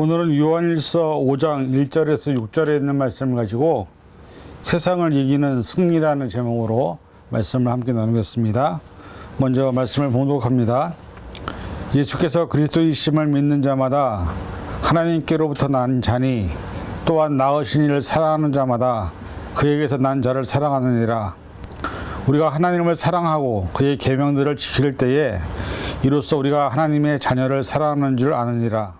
오늘은 요한일서 5장 1절에서 6절에 있는 말씀을 가지고 세상을 이기는 승리라는 제목으로 말씀을 함께 나누겠습니다. 먼저 말씀을 봉독합니다. 예수께서 그리스도이심을 믿는 자마다 하나님께로부터 난 자니 또한 나으신 이를 사랑하는 자마다 그에게서 난 자를 사랑하느니라. 우리가 하나님을 사랑하고 그의 계명들을 지킬 때에 이로써 우리가 하나님의 자녀를 사랑하는 줄 아느니라.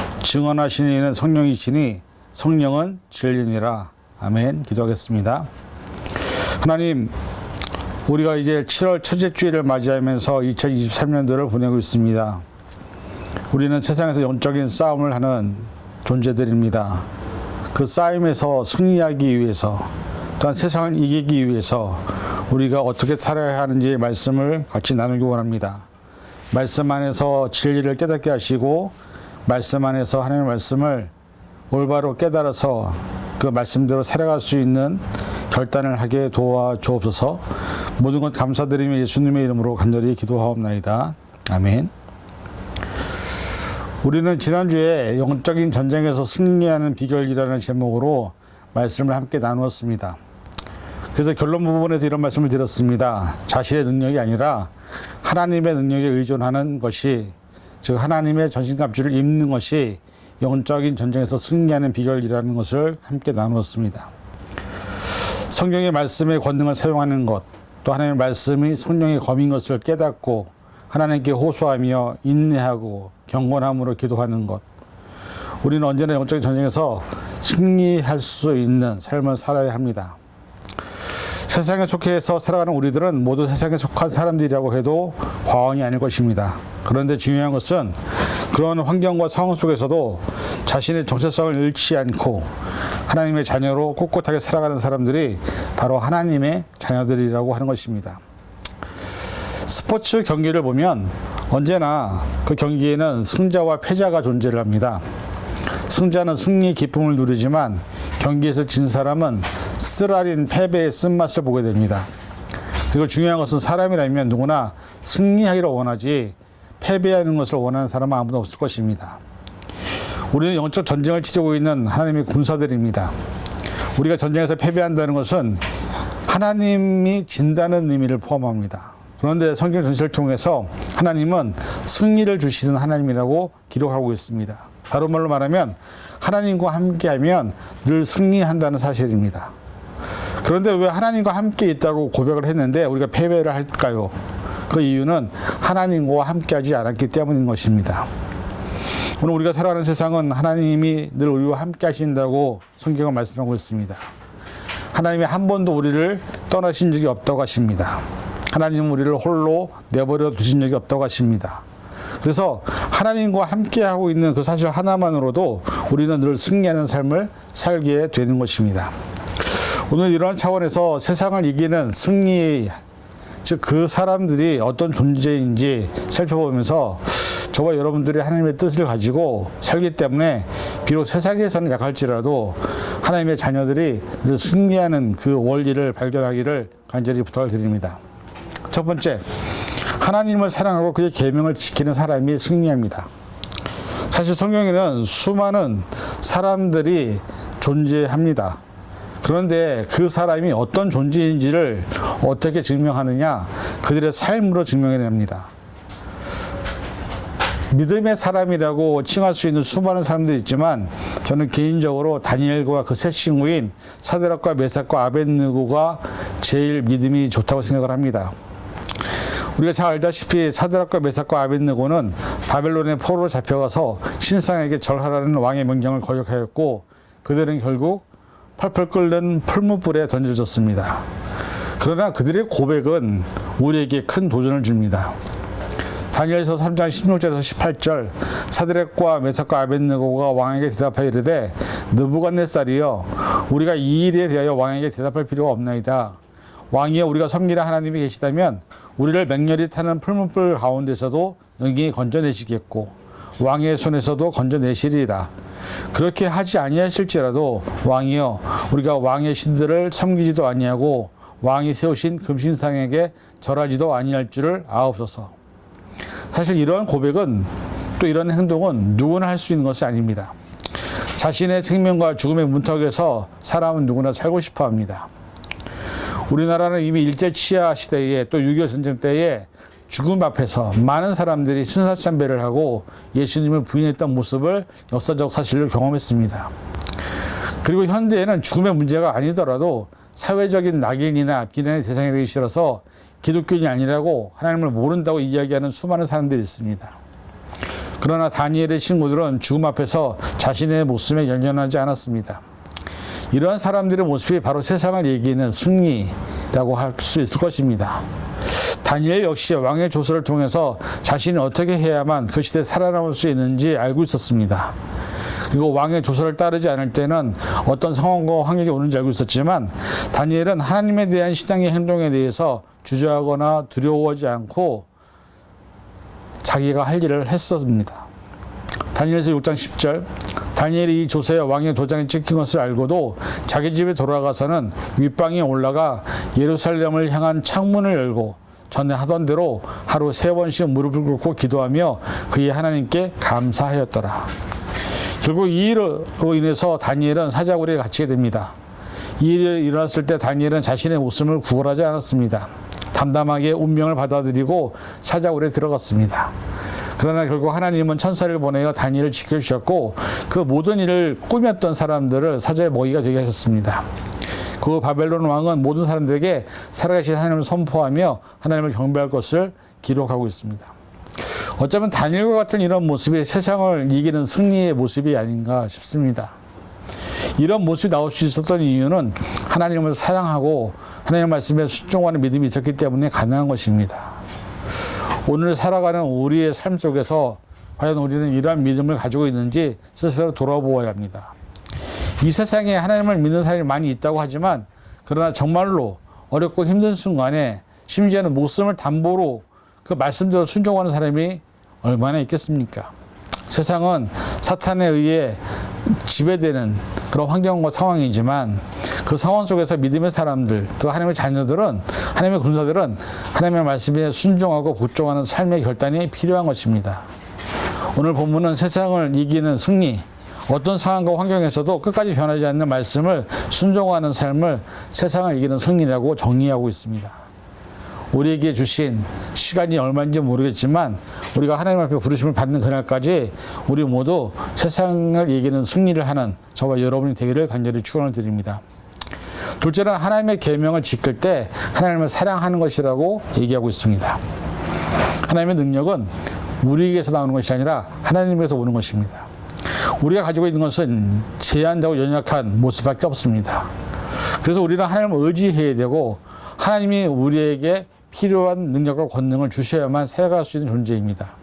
증언하신 이는 성령이시니 성령은 진리니라. 아멘. 기도하겠습니다. 하나님, 우리가 이제 7월 첫째 주일을 맞이하면서 2023년도를 보내고 있습니다. 우리는 세상에서 영적인 싸움을 하는 존재들입니다. 그 싸움에서 승리하기 위해서 또한 세상을 이기기 위해서 우리가 어떻게 살아야 하는지 말씀을 같이 나누기 원합니다. 말씀 안에서 진리를 깨닫게 하시고 말씀 안에서 하나님의 말씀을 올바로 깨달아서 그 말씀대로 살아갈 수 있는 결단을 하게 도와 주옵소서. 모든 것 감사드리며 예수님의 이름으로 간절히 기도하옵나이다. 아멘. 우리는 지난주에 영적인 전쟁에서 승리하는 비결이라는 제목으로 말씀을 함께 나누었습니다. 그래서 결론 부분에서 이런 말씀을 드렸습니다. 자신의 능력이 아니라 하나님의 능력에 의존하는 것이 즉 하나님의 전신갑주를 입는 것이 영적인 전쟁에서 승리하는 비결이라는 것을 함께 나누었습니다. 성경의 말씀의 권능을 사용하는 것, 또 하나님의 말씀이 성령의 검인 것을 깨닫고 하나님께 호소하며 인내하고 경건함으로 기도하는 것. 우리는 언제나 영적인 전쟁에서 승리할 수 있는 삶을 살아야 합니다. 세상에 속해서 살아가는 우리들은 모두 세상에 속한 사람들이라고 해도 과언이 아닐 것입니다. 그런데 중요한 것은 그런 환경과 상황 속에서도 자신의 정체성을 잃지 않고 하나님의 자녀로 꿋꿋하게 살아가는 사람들이 바로 하나님의 자녀들이라고 하는 것입니다. 스포츠 경기를 보면 언제나 그 경기에는 승자와 패자가 존재를 합니다. 승자는 승리 기쁨을 누리지만 경기에서 진 사람은 쓰라린 패배의 쓴맛을 보게 됩니다. 그리고 중요한 것은 사람이라면 누구나 승리하기를 원하지 패배하는 것을 원하는 사람은 아무도 없을 것입니다. 우리는 영적 전쟁을 치르고 있는 하나님의 군사들입니다. 우리가 전쟁에서 패배한다는 것은 하나님이 진다는 의미를 포함합니다. 그런데 성경 전체를 통해서 하나님은 승리를 주시는 하나님이라고 기록하고 있습니다. 다른 말로 말하면 하나님과 함께하면 늘 승리한다는 사실입니다. 그런데 왜 하나님과 함께 있다고 고백을 했는데 우리가 패배를 할까요? 그 이유는 하나님과 함께하지 않았기 때문인 것입니다. 오늘 우리가 살아가는 세상은 하나님이 늘 우리와 함께 하신다고 성경은 말씀하고 있습니다. 하나님이 한 번도 우리를 떠나신 적이 없다고 하십니다. 하나님은 우리를 홀로 내버려 두신 적이 없다고 하십니다. 그래서 하나님과 함께하고 있는 그 사실 하나만으로도 우리는 늘 승리하는 삶을 살게 되는 것입니다. 오늘 이러한 차원에서 세상을 이기는 승리, 즉 그 사람들이 어떤 존재인지 살펴보면서 저와 여러분들이 하나님의 뜻을 가지고 살기 때문에 비록 세상에서는 약할지라도 하나님의 자녀들이 늘 승리하는 그 원리를 발견하기를 간절히 부탁을 드립니다. 첫 번째, 하나님을 사랑하고 그의 계명을 지키는 사람이 승리합니다. 사실 성경에는 수많은 사람들이 존재합니다. 그런데 그 사람이 어떤 존재인지를 어떻게 증명하느냐? 그들의 삶으로 증명해냅니다. 믿음의 사람이라고 칭할 수 있는 수많은 사람들이 있지만 저는 개인적으로 다니엘과 그 세 친구인 사드락과 메삭과 아벤느고가 제일 믿음이 좋다고 생각을 합니다. 우리가 잘 알다시피 사드락과 메삭과 아벤느고는 바벨론의 포로로 잡혀가서 신상에게 절하라는 왕의 명령을 거역하였고 그들은 결국 펄펄 끓는 풀무불에 던져졌습니다. 그러나 그들의 고백은 우리에게 큰 도전을 줍니다. 다니엘서 3장 16절에서 18절 사드렉과 메삭과 아벤느고가 왕에게 대답하여 이르되 느부갓네살이여 우리가 이 일에 대하여 왕에게 대답할 필요가 없나이다. 왕이여 우리가 섬기라 하나님이 계시다면 우리를 맹렬히 타는 풀문불 가운데서도 능히 건져내시겠고 왕의 손에서도 건져내시리이다. 그렇게 하지 아니하실지라도 왕이여 우리가 왕의 신들을 섬기지도 아니하고 왕이 세우신 금신상에게 절하지도 아니할 줄을 아옵소서. 사실 이러한 고백은 또 이런 행동은 누구나 할 수 있는 것이 아닙니다. 자신의 생명과 죽음의 문턱에서 사람은 누구나 살고 싶어 합니다. 우리나라는 이미 일제 치하 시대에 또 6.25 전쟁 때에 죽음 앞에서 많은 사람들이 신사참배를 하고 예수님을 부인했던 모습을 역사적 사실로 경험했습니다. 그리고 현대에는 죽음의 문제가 아니더라도 사회적인 낙인이나 비난의 대상이 되기 싫어서 기독교인이 아니라고 하나님을 모른다고 이야기하는 수많은 사람들이 있습니다. 그러나 다니엘의 친구들은 죽음 앞에서 자신의 모습에 연연하지 않았습니다. 이러한 사람들의 모습이 바로 세상을 얘기하는 승리라고 할 수 있을 것입니다. 다니엘 역시 왕의 조서를 통해서 자신이 어떻게 해야만 그 시대에 살아남을 수 있는지 알고 있었습니다. 그리고 왕의 조서를 따르지 않을 때는 어떤 상황과 환경이 오는지 알고 있었지만 다니엘은 하나님에 대한 신앙의 행동에 대해서 주저하거나 두려워하지 않고 자기가 할 일을 했었습니다. 다니엘서 6장 10절 다니엘이 이 조서에 왕의 도장이 찍힌 것을 알고도 자기 집에 돌아가서는 윗방에 올라가 예루살렘을 향한 창문을 열고 전에 하던 대로 하루 세 번씩 무릎을 꿇고 기도하며 그의 하나님께 감사하였더라. 결국 이 일로 인해서 다니엘은 사자굴에 갇히게 됩니다. 이 일이 일어났을 때 다니엘은 자신의 목숨을 구걸하지 않았습니다. 담담하게 운명을 받아들이고 사자굴에 들어갔습니다. 그러나 결국 하나님은 천사를 보내어 다니엘을 지켜주셨고 그 모든 일을 꾸몄던 사람들을 사자의 먹이가 되게 하셨습니다. 그 바벨론 왕은 모든 사람들에게 살아계신 하나님을 선포하며 하나님을 경배할 것을 기록하고 있습니다. 어쩌면 다니엘과 같은 이런 모습이 세상을 이기는 승리의 모습이 아닌가 싶습니다. 이런 모습이 나올 수 있었던 이유는 하나님을 사랑하고 하나님 말씀에 순종하는 믿음이 있었기 때문에 가능한 것입니다. 오늘 살아가는 우리의 삶 속에서 과연 우리는 이러한 믿음을 가지고 있는지 스스로 돌아보아야 합니다. 이 세상에 하나님을 믿는 사람이 많이 있다고 하지만 그러나 정말로 어렵고 힘든 순간에 심지어는 목숨을 담보로 그 말씀대로 순종하는 사람이 얼마나 있겠습니까? 세상은 사탄에 의해 지배되는 그런 환경과 상황이지만 그 상황 속에서 믿음의 사람들, 또 하나님의 자녀들은 하나님의 군사들은 하나님의 말씀에 순종하고 복종하는 삶의 결단이 필요한 것입니다. 오늘 본문은 세상을 이기는 승리, 어떤 상황과 환경에서도 끝까지 변하지 않는 말씀을 순종하는 삶을 세상을 이기는 승리라고 정의하고 있습니다. 우리에게 주신 시간이 얼마인지 모르겠지만 우리가 하나님 앞에 부르심을 받는 그날까지 우리 모두 세상을 이기는 승리를 하는 저와 여러분이 되기를 간절히 축원을 드립니다. 둘째는 하나님의 계명을 지킬 때 하나님을 사랑하는 것이라고 얘기하고 있습니다. 하나님의 능력은 우리에게서 나오는 것이 아니라 하나님에서 오는 것입니다. 우리가 가지고 있는 것은 제한되고 연약한 모습밖에 없습니다. 그래서 우리는 하나님을 의지해야 되고 하나님이 우리에게 필요한 능력과 권능을 주셔야만 살아갈 수 있는 존재입니다.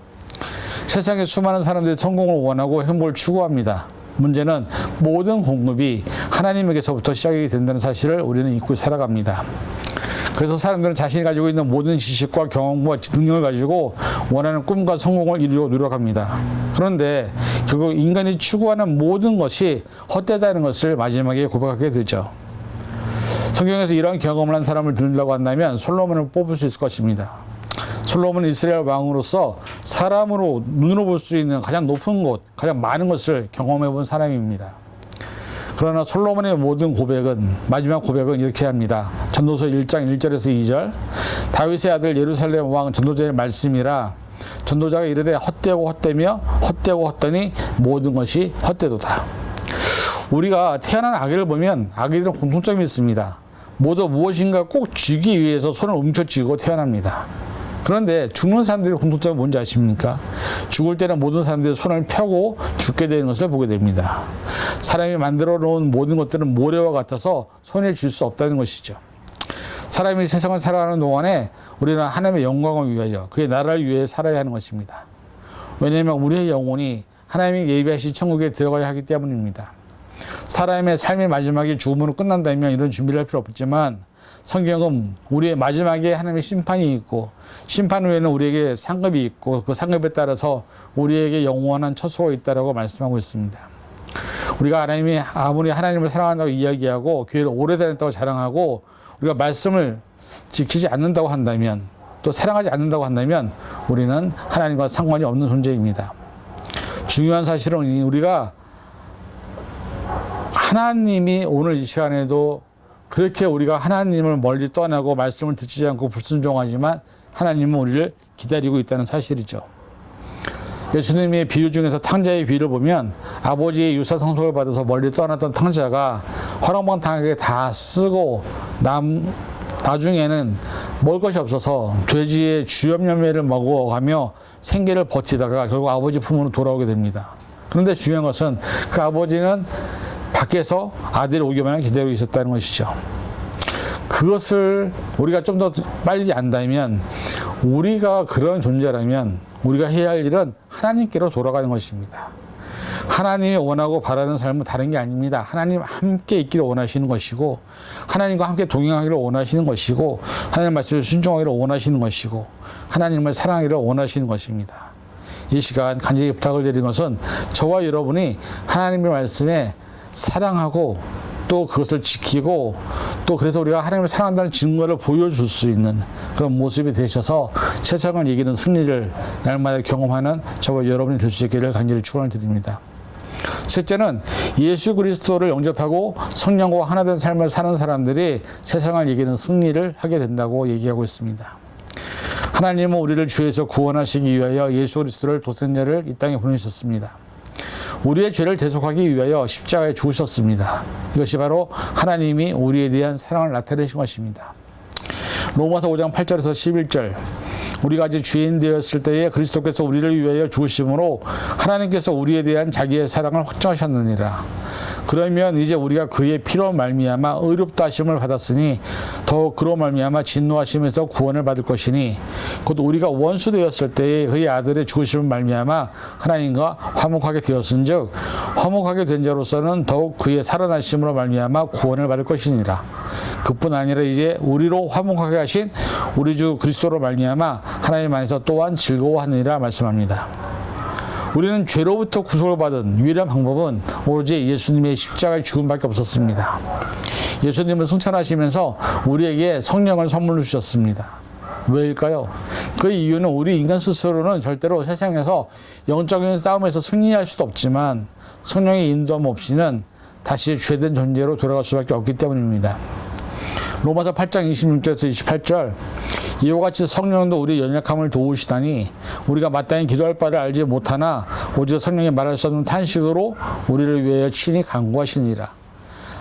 세상에 수많은 사람들이 성공을 원하고 행복을 추구합니다. 문제는 모든 공급이 하나님에게서부터 시작이 된다는 사실을 우리는 잊고 살아갑니다. 그래서 사람들은 자신이 가지고 있는 모든 지식과 경험과 능력을 가지고 원하는 꿈과 성공을 이루려고 노력합니다. 그런데 결국 인간이 추구하는 모든 것이 헛되다는 것을 마지막에 고백하게 되죠. 성경에서 이러한 경험을 한 사람을 들으려고 한다면 솔로몬을 뽑을 수 있을 것입니다. 솔로몬은 이스라엘 왕으로서 사람으로 눈으로 볼 수 있는 가장 높은 곳, 가장 많은 것을 경험해 본 사람입니다. 그러나 솔로몬의 모든 고백은 마지막 고백은 이렇게 합니다. 전도서 1장 1절에서 2절 다윗의 아들 예루살렘 왕 전도자의 말씀이라 전도자가 이르되 헛되고 헛되며 헛되고 헛되니 모든 것이 헛되도다. 우리가 태어난 아기를 보면 아기들은 공통점이 있습니다. 모두 무엇인가 꼭 쥐기 위해서 손을 움켜쥐고 태어납니다. 그런데 죽는 사람들의 공통점은 뭔지 아십니까? 죽을 때는 모든 사람들이 손을 펴고 죽게 되는 것을 보게 됩니다. 사람이 만들어 놓은 모든 것들은 모래와 같아서 손에 쥘 수 없다는 것이죠. 사람이 세상을 살아가는 동안에 우리는 하나님의 영광을 위하여 그의 나라를 위해 살아야 하는 것입니다. 왜냐하면 우리의 영혼이 하나님이 예비하신 천국에 들어가야 하기 때문입니다. 사람의 삶의 마지막이 죽음으로 끝난다면 이런 준비를 할 필요 없지만 성경은 우리의 마지막에 하나님의 심판이 있고 심판 후에는 우리에게 상급이 있고 그 상급에 따라서 우리에게 영원한 처소가 있다라고 말씀하고 있습니다. 우리가 하나님이 아무리 하나님을 사랑한다고 이야기하고 교회를 오래 다녔다고 자랑하고 우리가 말씀을 지키지 않는다고 한다면 또 사랑하지 않는다고 한다면 우리는 하나님과 상관이 없는 존재입니다. 중요한 사실은 우리가 하나님이 오늘 이 시간에도 그렇게 우리가 하나님을 멀리 떠나고 말씀을 듣지 않고 불순종하지만 하나님은 우리를 기다리고 있다는 사실이죠. 예수님의 비유 중에서 탕자의 비유를 보면 아버지의 유사 상속을 받아서 멀리 떠났던 탕자가 허랑방탕하게 다 쓰고 남 나중에는 먹을 것이 없어서 돼지의 주염열매를 먹어가며 생계를 버티다가 결국 아버지 품으로 돌아오게 됩니다. 그런데 중요한 것은 그 아버지는 밖에서 아들이 오기만 기다리고 있었다는 것이죠. 그것을 우리가 좀 더 빨리 안다면 우리가 그런 존재라면 우리가 해야 할 일은 하나님께로 돌아가는 것입니다. 하나님이 원하고 바라는 삶은 다른 게 아닙니다. 하나님 함께 있기를 원하시는 것이고, 하나님과 함께 동행하기를 원하시는 것이고, 하나님 말씀에 순종하기를 원하시는 것이고, 하나님을 사랑하기를 원하시는 것입니다. 이 시간 간절히 부탁을 드리는 것은 저와 여러분이 하나님의 말씀에 사랑하고 또 그것을 지키고 또 그래서 우리가 하나님을 사랑한다는 증거를 보여줄 수 있는 그런 모습이 되셔서 세상을 이기는 승리를 날마다 경험하는 저와 여러분이 될 수 있기를 간절히 축원을 드립니다. 셋째는 예수 그리스도를 영접하고 성령과 하나 된 삶을 사는 사람들이 세상을 이기는 승리를 하게 된다고 얘기하고 있습니다. 하나님은 우리를 죄에서 구원하시기 위하여 예수 그리스도를 도생자를 이 땅에 보내셨습니다. 우리의 죄를 대속하기 위하여 십자가에 죽으셨습니다. 이것이 바로 하나님이 우리에 대한 사랑을 나타내신 것입니다. 로마서 5장 8절에서 11절 우리가 아직 죄인 되었을 때에 그리스도께서 우리를 위하여 죽으심으로 하나님께서 우리에 대한 자기의 사랑을 확정하셨느니라. 그러면 이제 우리가 그의 피로 말미암아 의롭다 하심을 받았으니 더욱 그로 말미암아 진노하심에서 구원을 받을 것이니 곧 우리가 원수 되었을 때에 그의 아들의 죽으심을 말미암아 하나님과 화목하게 되었은즉 화목하게 된 자로서는 더욱 그의 살아나심으로 말미암아 구원을 받을 것이니라. 그뿐 아니라 이제 우리로 화목하게 하신 우리 주 그리스도로 말미암아 하나님 안에서 또한 즐거워하느니라 말씀합니다. 우리는 죄로부터 구속을 받은 유일한 방법은 오로지 예수님의 십자가의 죽음밖에 없었습니다. 예수님을 승천하시면서 우리에게 성령을 선물로 주셨습니다. 왜일까요? 그 이유는 우리 인간 스스로는 절대로 세상에서 영적인 싸움에서 승리할 수도 없지만 성령의 인도함 없이는 다시 죄된 존재로 돌아갈 수밖에 없기 때문입니다. 로마서 8장 26절에서 28절 이와 같이 성령도 우리 연약함을 도우시다니 우리가 마땅히 기도할 바를 알지 못하나 오직 성령이 말할 수 없는 탄식으로 우리를 위하여 친히 간구하시니라.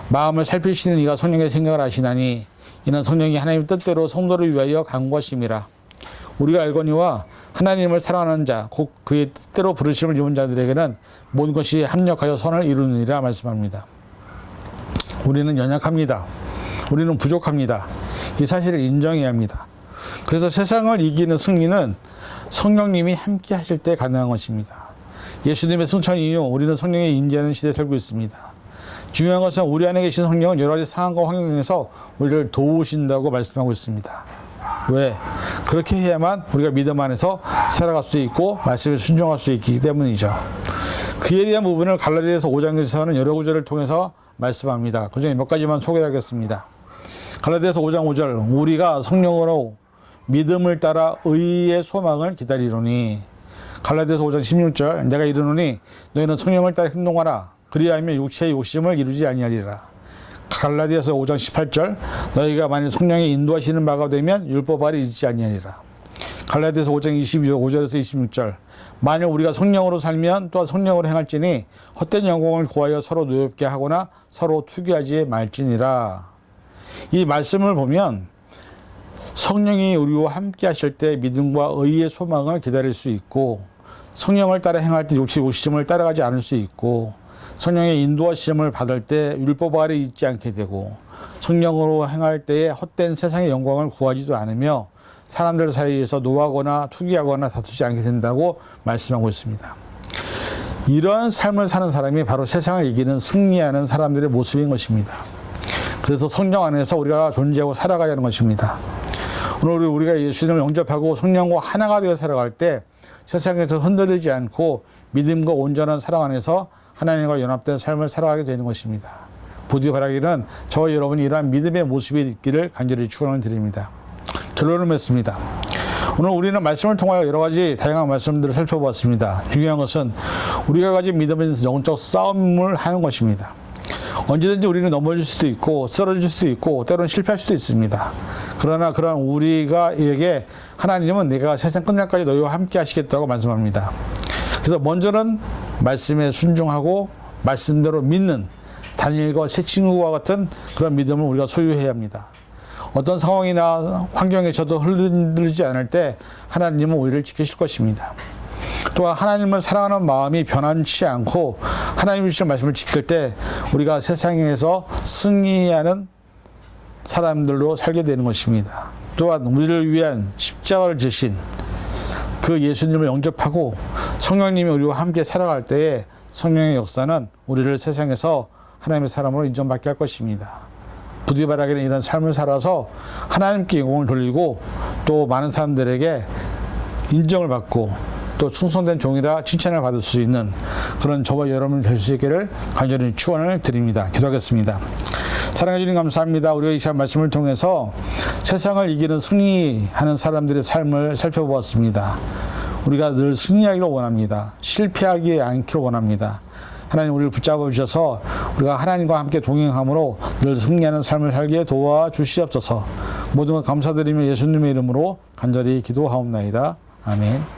마음을 살피시는 이가 성령의 생각을 하시나니 이는 성령이 하나님 뜻대로 성도를 위하여 간구하심이라. 우리가 알거니와 하나님을 사랑하는 자, 곧 그의 뜻대로 부르심을 입은 자들에게는 모든 것이 합력하여 선을 이루느니라 말씀합니다. 우리는 연약합니다. 우리는 부족합니다. 이 사실을 인정해야 합니다. 그래서 세상을 이기는 승리는 성령님이 함께 하실 때 가능한 것입니다. 예수님의 승천 이후 우리는 성령의 임재하는 시대에 살고 있습니다. 중요한 것은 우리 안에 계신 성령은 여러 가지 상황과 환경에서 우리를 도우신다고 말씀하고 있습니다. 왜? 그렇게 해야만 우리가 믿음 안에서 살아갈 수 있고 말씀에 순종할 수 있기 때문이죠. 그에 대한 부분을 갈라디아서 5장에서는 여러 구절을 통해서 말씀합니다. 그 중에 몇 가지만 소개하겠습니다. 갈라디아서 5장 5절 우리가 성령으로 믿음을 따라 의의 소망을 기다리노니 갈라디아서 5장 16절 내가 이르노니 너희는 성령을 따라 행동하라. 그리하면 육체의 욕심을 이루지 아니하리라. 갈라디아서 5장 18절 너희가 만일 성령의 인도하시는 바가 되면 율법 아래 있지 아니하리라. 갈라디아서 5장 25절에서 26절 만일 우리가 성령으로 살면 또한 성령으로 행할지니 헛된 영광을 구하여 서로 노엽게 하거나 서로 투기하지 말지니라. 이 말씀을 보면 성령이 우리와 함께 하실 때 믿음과 의의 소망을 기다릴 수 있고 성령을 따라 행할 때 욕심 욕심을 따라가지 않을 수 있고 성령의 인도하심을 받을 때 율법 아래 있지 않게 되고 성령으로 행할 때에 헛된 세상의 영광을 구하지도 않으며 사람들 사이에서 노하거나 투기하거나 다투지 않게 된다고 말씀하고 있습니다. 이러한 삶을 사는 사람이 바로 세상을 이기는 승리하는 사람들의 모습인 것입니다. 그래서 성령 안에서 우리가 존재하고 살아가야 하는 것입니다. 오늘 우리가 예수님을 영접하고 성령과 하나가 되어 살아갈 때 세상에서 흔들리지 않고 믿음과 온전한 사랑 안에서 하나님과 연합된 삶을 살아가게 되는 것입니다. 부디 바라기는 저와 여러분이 이러한 믿음의 모습이 있기를 간절히 축원을 드립니다. 결론을 맺습니다. 오늘 우리는 말씀을 통하여 여러 가지 다양한 말씀들을 살펴보았습니다. 중요한 것은 우리가 가진 믿음은 영적 싸움을 하는 것입니다. 언제든지 우리는 넘어질 수도 있고 쓰러질 수도 있고 때로는 실패할 수도 있습니다. 그러나 그런 우리가에게 하나님은 내가 세상 끝날까지 너희와 함께 하시겠다고 말씀합니다. 그래서 먼저는 말씀에 순종하고 말씀대로 믿는 다니엘과 새 친구와 같은 그런 믿음을 우리가 소유해야 합니다. 어떤 상황이나 환경에 저도 흔들리지 않을 때 하나님은 우리를 지키실 것입니다. 또한 하나님을 사랑하는 마음이 변함치 않고 하나님 주신 말씀을 지킬 때 우리가 세상에서 승리하는 사람들로 살게 되는 것입니다. 또한 우리를 위한 십자가를 지신 그 예수님을 영접하고 성령님이 우리와 함께 살아갈 때에 성령의 역사는 우리를 세상에서 하나님의 사람으로 인정받게 할 것입니다. 부디 바라기는 이런 삶을 살아서 하나님께 영광을 돌리고 또 많은 사람들에게 인정을 받고 또 충성된 종이라 칭찬을 받을 수 있는 그런 저와 여러분 될수 있기를 간절히 축원을 드립니다. 기도하겠습니다. 사랑해 주님 감사합니다. 우리가 이 시간 말씀을 통해서 세상을 이기는 승리하는 사람들의 삶을 살펴보았습니다. 우리가 늘 승리하기를 원합니다. 실패하지 않기를 원합니다. 하나님 우리를 붙잡아 주셔서 우리가 하나님과 함께 동행함으로 늘 승리하는 삶을 살게 도와 주시옵소서. 모든 것 감사드리며 예수님의 이름으로 간절히 기도하옵나이다. 아멘.